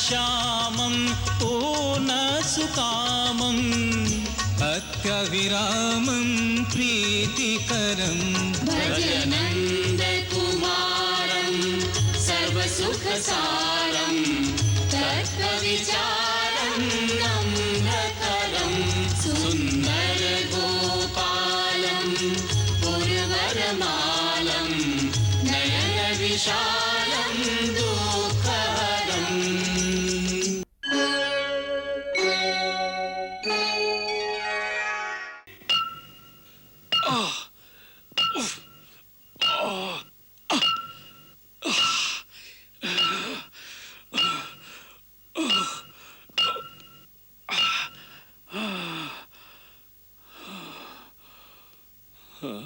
वल्लभघनश्यामं पूर्णसुकामम् अत्यविरामं प्रीतिकरम् भजनन्दकुमारं सर्वसुखसारं तत्त्वविचारं नम्रतरं सुन्दरगोपालं पुरवरमालं नयनविशालं Yeah.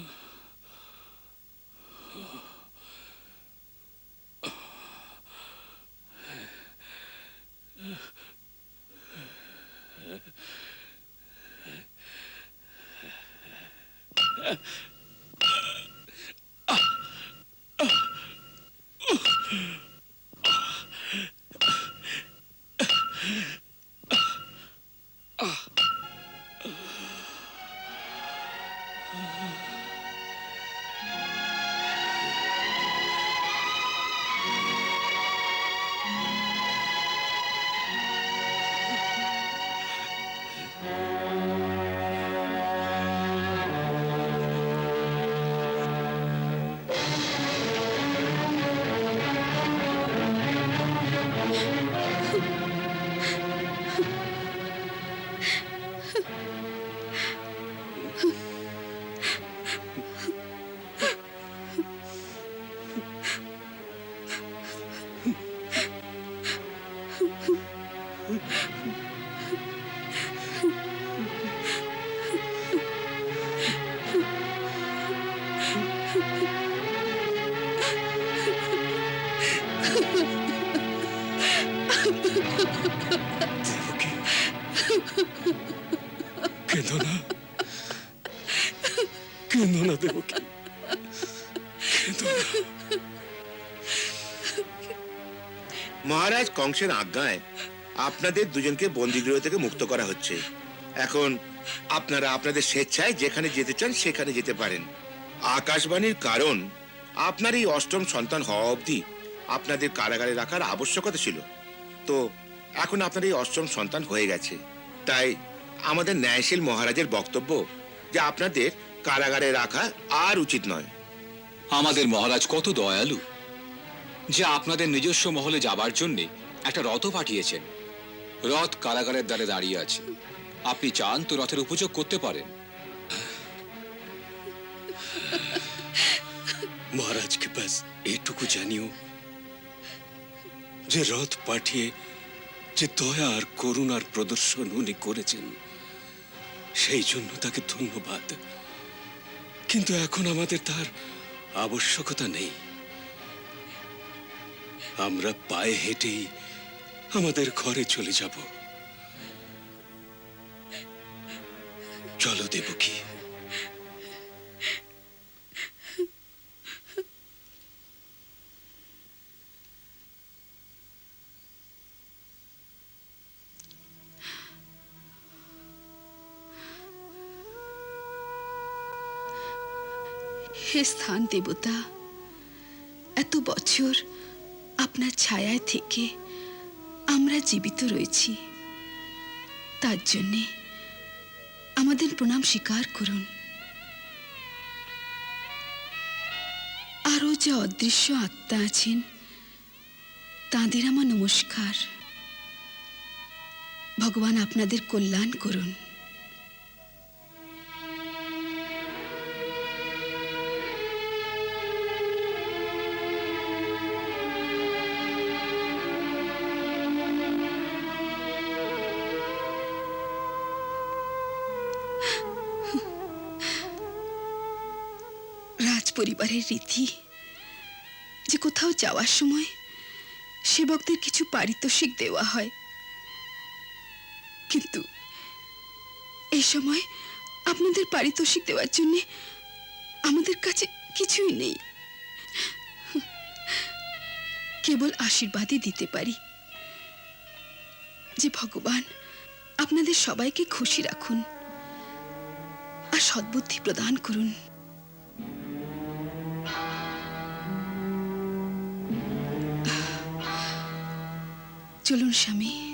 কেঁদো কেঁদো না দেবকী কেঁদো মহারাজ কংসের আজ্ঞায় আপনাদের দুজনকে বন্দিগৃহ থেকে মুক্ত করা হচ্ছে। এখন আপনারা আপনাদের স্বেচ্ছায় যেখানে যেতে চান সেখানে যেতে পারেন। আকাশবাণীর কারণ আপনার এই অষ্টম সন্তান হওয়া অবধি আপনাদের কারাগারে রাখার আবশ্যকতা ছিল। তো এখন আপনার এই অষ্টম সন্তান হয়ে গেছে। তাই আমাদের ন্যায়শীল মহারাজের বক্তব্য যে আপনাদের কারাগারে রাখা আর উচিত নয়। আমাদের মহারাজ কত দয়ালু যে আপনাদের নিজস্ব মহলে যাবার জন্য একটা রথ পাঠিয়েছেন। রথ কারাগারের দ্বারে দাঁড়িয়ে আছে। আপনি চান তো রথের উপযোগ করতে পারেন। মহারাজকে ব্যাস এইটুকু জানিও। যে রথ পাঠিয়ে যে দয়া আর করুণার প্রদর্শন উনি করেছেন সেই জন্য তাকে ধন্যবাদ। কিন্তু এখন আমাদের তার আবশ্যকতা নেই। আমরা পায়ে হেঁটেই আমাদের ঘরে চলে যাব। চলো দেবকী। হে স্থান দেবতা এত বছর আপনার ছায়ায় থেকে আমরা জীবিত রয়েছি। তার জন্যে আমাদের প্রণাম স্বীকার করুন। আরও যে অদৃশ্য আত্মা আছেন, তাঁদের আমার নমস্কার। ভগবান আপনাদের কল্যাণ করুন। রাজপরিবারের রীতি। যে কোথাও যাওয়ার সময় সেবকদের কিছু পারিতোষিক দেওয়া হয়। কিন্তু এই সময় আপনাদের পারিতোষিক দেওয়ার জন্য আমাদের কাছে কিছুই নেই। কেবল আশীর্বাদই দিতে পারি। যে ভগবান আপনাদের সবাইকে খুশি রাখুন আর সদ্বুদ্ধি প্রদান করুন। চলুন স্বামী।